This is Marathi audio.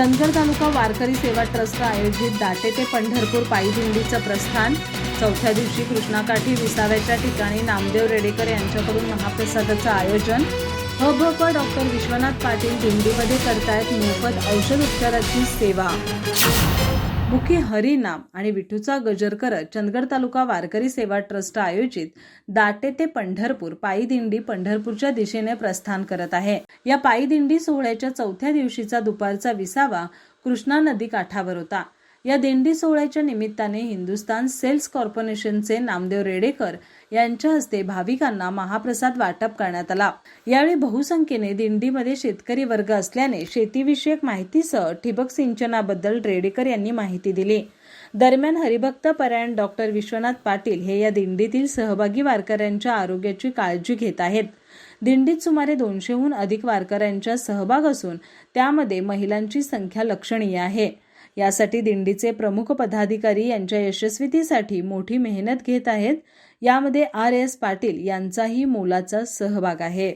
चंदगड तालुका वारकरी सेवा ट्रस्ट आयोजित दाटे ते पंढरपूर पायी दिंडीचं प्रस्थान. चौथ्या दिवशी कृष्णाकाठी विसाव्याच्या ठिकाणी नामदेव रेडेकर यांच्याकडून महाप्रसादाचं आयोजन. हबप डॉक्टर विश्वनाथ पाटील दिंडीमध्ये करतायत मोफत औषध उपचाराची सेवा. मुखी हरिनाम आणि विठूचा गजर करत चंदगड तालुका वारकरी सेवा ट्रस्ट आयोजित दाटे ते पंढरपूर पायी दिंडी पंढरपूरच्या दिशेने प्रस्थान करत आहे. या पायी दिंडी सोहळ्याच्या चौथ्या दिवशीचा दुपारचा विसावा कृष्णा नदी काठावर होता. या दिंडी सोहळ्याच्या निमित्ताने हिंदुस्तान सेल्स कॉर्पोरेशनचे नामदेव रेडेकर यांच्या हस्ते भाविकांना महाप्रसाद वाटप करण्यात आला. यावेळी बहुसंख्येने दिंडीमध्ये शेतकरी वर्ग असल्याने शेतीविषयक माहितीसह ठिबक सिंचनाबद्दल रेडेकर यांनी माहिती दिली. दरम्यान हरिभक्त परायण डॉक्टर विश्वनाथ पाटील हे या दिंडीतील सहभागी वारकऱ्यांच्या आरोग्याची काळजी घेत आहेत. दिंडीत सुमारे दोनशेहून अधिक वारकऱ्यांचा सहभाग असून त्यामध्ये महिलांची संख्या लक्षणीय आहे. यासाठी दिंडीचे प्रमुख पदाधिकारी यांच्या यशस्वीतीसाठी मोठी मेहनत घेत आहेत. यामध्ये आर एस पाटील यांचाही मोलाचा सहभाग आहे.